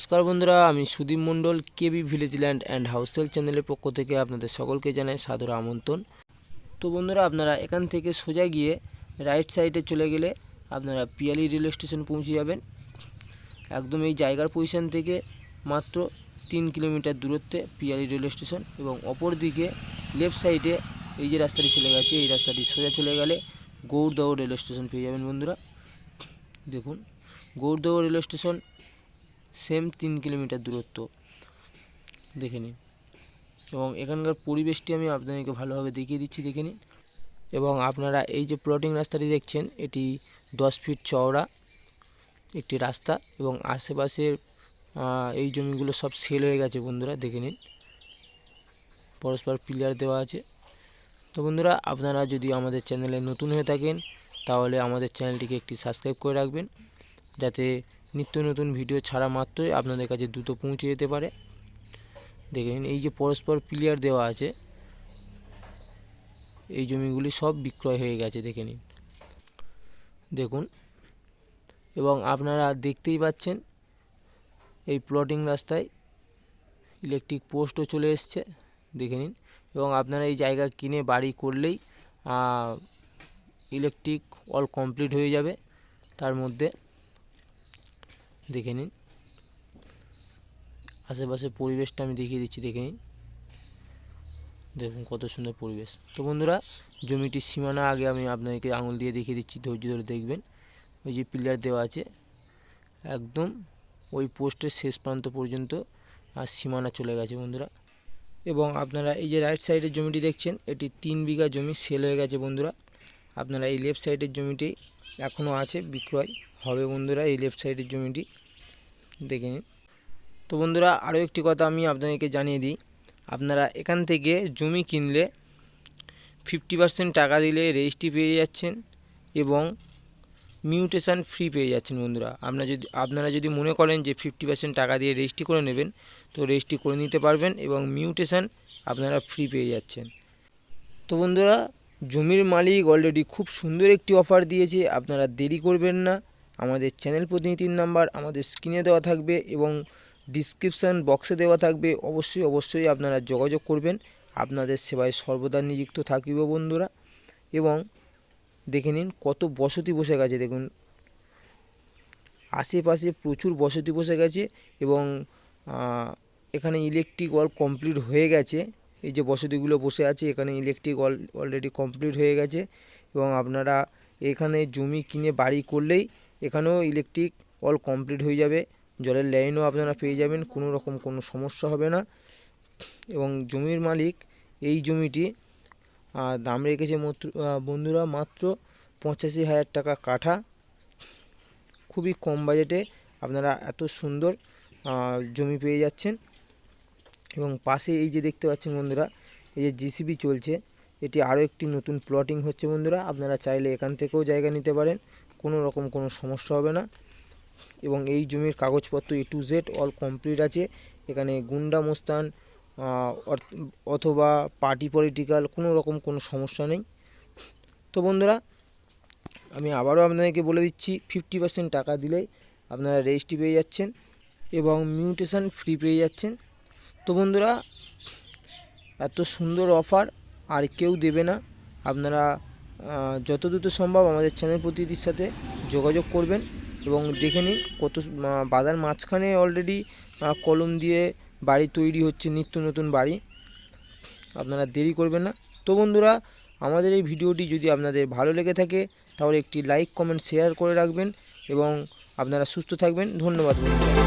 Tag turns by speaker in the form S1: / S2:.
S1: নমস্কার বন্ধুরা, আমি Sudip Mondal, KB village land and house sale চ্যানেলের পক্ষ থেকে আপনাদের সকলকে জানাই সাদর আমন্ত্রণ। তো বন্ধুরা, আপনারা এখান থেকে সোজা গিয়ে রাইট সাইডে চলে গেলে আপনারা পিয়ালি রেল স্টেশন পৌঁছে যাবেন। একদম এই জায়গার পজিশন থেকে মাত্র তিন কিলোমিটার দূরত্বে পিয়ালি রেল স্টেশন এবং অপর দিকে লেফট সাইডে এই যে রাস্তাটি চলে গেছে, এই রাস্তাটি সোজা চলে গেলে গৌরদহ রেল স্টেশন পেয়ে যাবেন বন্ধুরা। দেখুন গৌরদহ রেল স্টেশন সেম তিন কিলোমিটার দূরত্ব। দেখে নিন। এবং এখানকার পরিবেশটি আমি আপনাদেরকে ভালোভাবে দেখিয়ে দিচ্ছি দেখে নিন। এবং আপনারা এই যে প্লটিং রাস্তাটি দেখছেন এটি দশ ফিট চওড়া একটি রাস্তা এবং আশেপাশের আহ, এই জমিগুলো সব সেল হয়ে গেছে বন্ধুরা দেখে নিন। পরস্পর পিলার দেওয়া আছে। তো বন্ধুরা আপনারা যদি আমাদের চ্যানেলে নতুন হয়ে থাকেন তাহলে আমাদের চ্যানেলটিকে একটি সাবস্ক্রাইব করে রাখবেন যাতে নিত্য নতুন ভিডিও ছাড়া মাত্রই আপনাদের কাছে দ্রুত পৌঁছে যেতে পারে। দেখে নিন, এই যে পরস্পর প্লেয়ার দেওয়া আছে, এই জমিগুলি সব বিক্রয় হয়ে গেছে, দেখে নিন। দেখুন, এবং আপনারা দেখতেই পাচ্ছেন, এই প্লটিং রাস্তায় ইলেকট্রিক পোস্টও চলে এসছে, দেখে নিন। এবং আপনারা এই জায়গা কিনে বাড়ি করলেই ইলেকট্রিক অল কমপ্লিট হয়ে যাবে, তার মধ্যে দেখে নিন। আশেপাশে পরিবেশটা আমি দেখিয়ে দিচ্ছি, দেখে নিন। দেখুন কত সুন্দর পরিবেশ। তো বন্ধুরা, জমিটির সীমানা আগে আমি আপনাদেরকে আঙুল দিয়ে দেখিয়ে দিচ্ছি, ধৈর্য ধরে দেখবেন। ওই যে পিলার দেওয়া আছে, একদম ওই পোস্টের শেষ প্রান্ত পর্যন্ত আর সীমানা চলে গেছে বন্ধুরা। এবং আপনারা এই যে রাইট সাইডের জমিটি দেখছেন, এটি তিন বিঘা জমি সেল হয়ে গেছে বন্ধুরা। আপনারা এই লেফট সাইডের জমিটি এখনও আছে বিক্রয়। হবে বন্ধুরা, এই লেফট সাইডের জমিটি। দেখে নিন। তো বন্ধুরা, আরও একটি কথা আমি আপনাদেরকে জানিয়ে দিই। আপনারা এখান থেকে জমি কিনলে ফিফটি পার্সেন্ট টাকা দিলে রেজিস্ট্রি পেয়ে যাচ্ছেন এবং মিউটেশন ফ্রি পেয়ে যাচ্ছেন বন্ধুরা। আপনারা যদি আপনারা যদি মনে করেন যে ফিফটি পার্সেন্ট টাকা দিয়ে রেজিস্ট্রি করে নেবেন, তো রেজিস্ট্রি করে নিতে পারবেন এবং মিউটেশন আপনারা ফ্রি পেয়ে যাচ্ছেন। তো বন্ধুরা, জমির মালিক অলরেডি খুব সুন্দর একটি অফার দিয়েছে। আপনারা দেরি করবেন না। আমাদের চ্যানেল প্রতিনিধির নাম্বার আমাদের স্ক্রিনে দেওয়া থাকবে এবং ডিসক্রিপশান বক্সে দেওয়া থাকবে। অবশ্যই অবশ্যই আপনারা যোগাযোগ করবেন। আপনাদের সেবায় সর্বদা নিযুক্ত থাকিব বন্ধুরা। এবং দেখে নিন কত বসতি বসে গেছে, দেখুন। আশেপাশে প্রচুর বসতি বসে গেছে এবং এখানে ইলেকট্রিক অল কমপ্লিট হয়ে গেছে। এই যে বসতিগুলো বসে আছে, এখানে ইলেকট্রিক অল অলরেডি কমপ্লিট হয়ে গেছে। এবং আপনারা এখানে জমি কিনে বাড়ি করলেই এখানেও ইলেকট্রিক অল কমপ্লিট হয়ে যাবে। জলের লাইনও আপনারা পেয়ে যাবেন, কোনো রকম কোনো সমস্যা হবে না। এবং জমির মালিক এই জমিটি দাম রেখেছে বন্ধুরা মাত্র পঁচাশি হাজার টাকা কাঠা। খুবই কম বাজেটে আপনারা এত সুন্দর জমি পেয়ে যাচ্ছেন। এবং পাশে এই যে দেখতে পাচ্ছেন বন্ধুরা, এই যে জিসিবি চলছে, এটি আরও একটি নতুন প্লটিং হচ্ছে বন্ধুরা। আপনারা চাইলে এখান থেকেও জায়গা নিতে পারেন। কোনো রকম কোনো সমস্যা হবে না। এবং এই জমির কাগজপত্র A to Z all complete আছে। এখানে গুন্ডা মোস্তান অথবা পার্টি পলিটিক্যাল কোনো রকম কোনো সমস্যা নেই। তো বন্ধুরা, আমি আবারও আপনাদেরকে বলে দিচ্ছি ফিফটি পার্সেন্ট টাকা দিলেই আপনারা রেজিস্ট্রি পেয়ে যাচ্ছেন এবং মিউটেশন ফ্রি পেয়ে যাচ্ছেন। তো বন্ধুরা, এত সুন্দর অফার আর কেউ দেবে না। আপনারা যত দ্রুত সম্ভব আমাদের চ্যানেল প্রতিনিধির সাথে যোগাযোগ করবেন এবং দেখে নিন কত বাজার মাঝখানে অলরেডি কলম দিয়ে বাড়ি তৈরি হচ্ছে, নিত্য নতুন বাড়ি। আপনারা দেরি করবেন না। তো বন্ধুরা, আমাদের এই ভিডিওটি যদি আপনাদের ভালো লেগে থাকে, তাহলে একটি লাইক কমেন্ট শেয়ার করে রাখবেন এবং আপনারা সুস্থ থাকবেন। ধন্যবাদ বন্ধুরা।